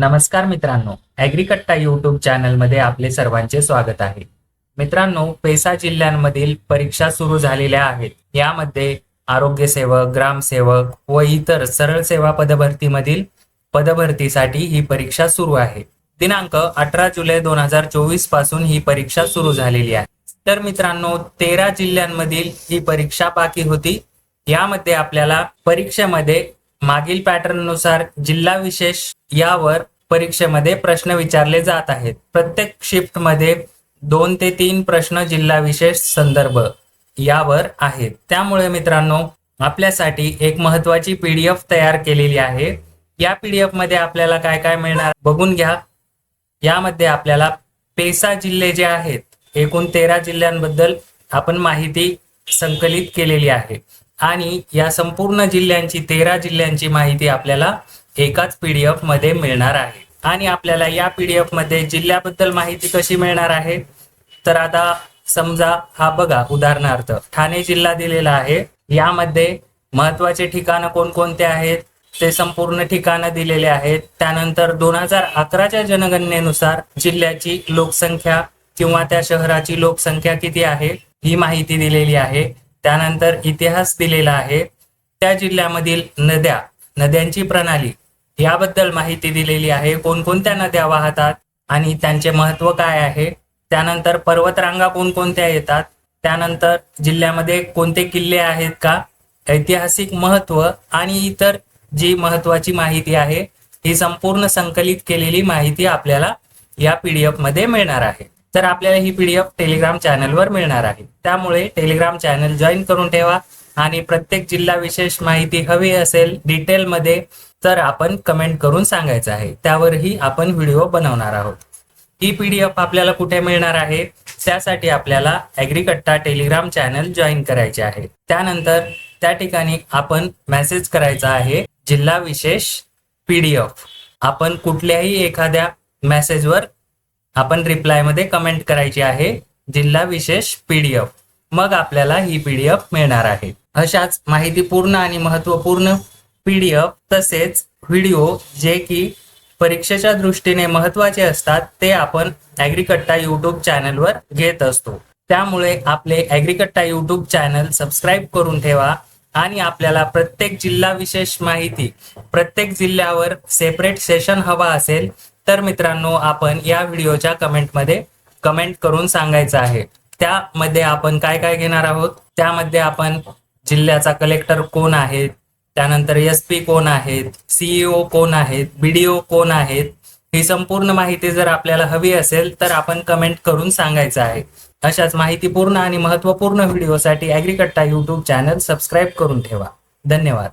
नमस्कार मित्रांनो ॲग्रिकट्टा यूट्यूब चॅनलमध्ये आपले सर्वांचे स्वागत आहे. मित्रांनो पेसा जिल्ह्यांमधील परीक्षा सुरू झालेल्या आहेत. यामध्ये आरोग्य सेवक ग्रामसेवक व इतर सरळ सेवा पदभरतीमधील पदभरतीसाठी ही परीक्षा सुरू आहे. दिनांक अठरा जुलै दोन हजार चोवीसपासून ही परीक्षा सुरू झालेली आहे. तर मित्रांनो तेरा जिल्ह्यांमधील ही परीक्षा बाकी होती. यामध्ये आपल्याला परीक्षेमध्ये मागील पॅटर्ननुसार जिल्हा विशेष यावर परीक्षेमध्ये प्रश्न विचारले जात आहेत. प्रत्येक शिफ्टमध्ये दोन ते तीन प्रश्न जिल्हा विशेष संदर्भ यावर आहेत. त्यामुळे मित्रांनो आपल्यासाठी एक महत्वाची पीडीएफ तयार केलेली आहे. या पीडीएफमध्ये आपल्याला काय काय मिळणार बघून घ्या. यामध्ये आपल्याला पेसा जिल्हे जे आहेत एकूण तेरा जिल्ह्यांबद्दल आपण माहिती संकलित केलेली आहे. आणि या संपूर्ण जिल्ह्यांची तेरा जिल्ह्यांची माहिती आपल्याला एकाच पीडीएफमध्ये मिळणार आहे. आणि आपल्याला या पीडीएफमध्ये जिल्ह्याबद्दल माहिती कशी मिळणार आहे? तर आता समजा हा बघा उदाहरणार्थ ठाणे जिल्हा दिलेला आहे. यामध्ये महत्त्वाचे ठिकाणं कोणकोणते आहेत? ते संपूर्ण ठिकाणं दिलेले आहेत. त्यानंतर दोन हजार अकराच्या जनगणनेनुसार जिल्ह्याची लोकसंख्या किंवा त्या शहराची लोकसंख्या किती आहे ही माहिती दिलेली आहे. त्यानंतर इतिहास दिलेला आहे. त्या जिल्ह्यामधील नद्या नद्यांची प्रणाली याबद्दल माहिती दिलेली आहे. कोणकोणत्या नद्या वाहतात आणि त्यांचे महत्त्व काय आहे? त्यानंतर पर्वतरांगा कोणकोणत्या येतात? त्यानंतर जिल्ह्यामध्ये कोणते किल्ले आहेत का? ऐतिहासिक महत्त्व आणि इतर जी महत्वाची माहिती आहे ही संपूर्ण संकलित केलेली माहिती आपल्याला या पीडीएफमध्ये मिळणार आहे. तर आपल्याला ही पीडीएफ टेलिग्राम चॅनलवर मिळणार आहे. त्यामुळे टेलिग्राम चॅनल जॉईन करून ठेवा आणि प्रत्येक जिल्हा विशेष माहिती हवी असेल डिटेलमध्ये तर आपण कमेंट करून सांगायचं आहे. त्यावरही आपण व्हिडिओ बनवणार आहोत. ही पीडीएफ आपल्याला कुठे मिळणार आहे? त्यासाठी आपल्याला ॲग्रिकट्टा टेलिग्राम चॅनल जॉईन करायचे आहे. त्यानंतर त्या ठिकाणी आपण मेसेज करायचा आहे जिल्हा विशेष पीडीएफ आपण कुठल्याही एखाद्या मेसेजवर आपण रिप्लायमध्ये कमेंट करायची आहे जिल्हा विशेष पीडीएफ मग आपल्याला ही पीडीएफ मिळणार आहे. अशाच माहितीपूर्ण आणि महत्त्वपूर्ण पीडीएफ तसेच व्हिडिओ जे की परीक्षेच्या दृष्टीने महत्त्वाचे असतात ते आपण ॲग्रिकट्टा यूट्यूब चॅनलवर घेत असतो. त्यामुळे आपले ॲग्रिकट्टा यूट्यूब चॅनल सबस्क्राईब करून ठेवा आणि आपल्याला प्रत्येक जिल्हा विशेष माहिती प्रत्येक जिल्ह्यावर सेपरेट सेशन हवा असेल तर मित्रांनो आपण या व्हिडिओच्या कमेंटमध्ये कमेंट करून सांगायचं आहे. त्यामध्ये आपण काय काय घेणार आहोत? त्यामध्ये आपण जिल्ह्याचा कलेक्टर कोण आहे त्यानंतर एस पी कोण आहेत? सीईओ कोण आहेत? बीडीओ कोण आहेत? ही संपूर्ण माहिती जर आपल्याला हवी असेल तर आपण कमेंट करून सांगायचं आहे. अशाच माहितीपूर्ण आणि महत्त्वपूर्ण व्हिडिओसाठी ॲग्रिकट्टा यूट्यूब चॅनल सबस्क्राईब करून ठेवा. धन्यवाद.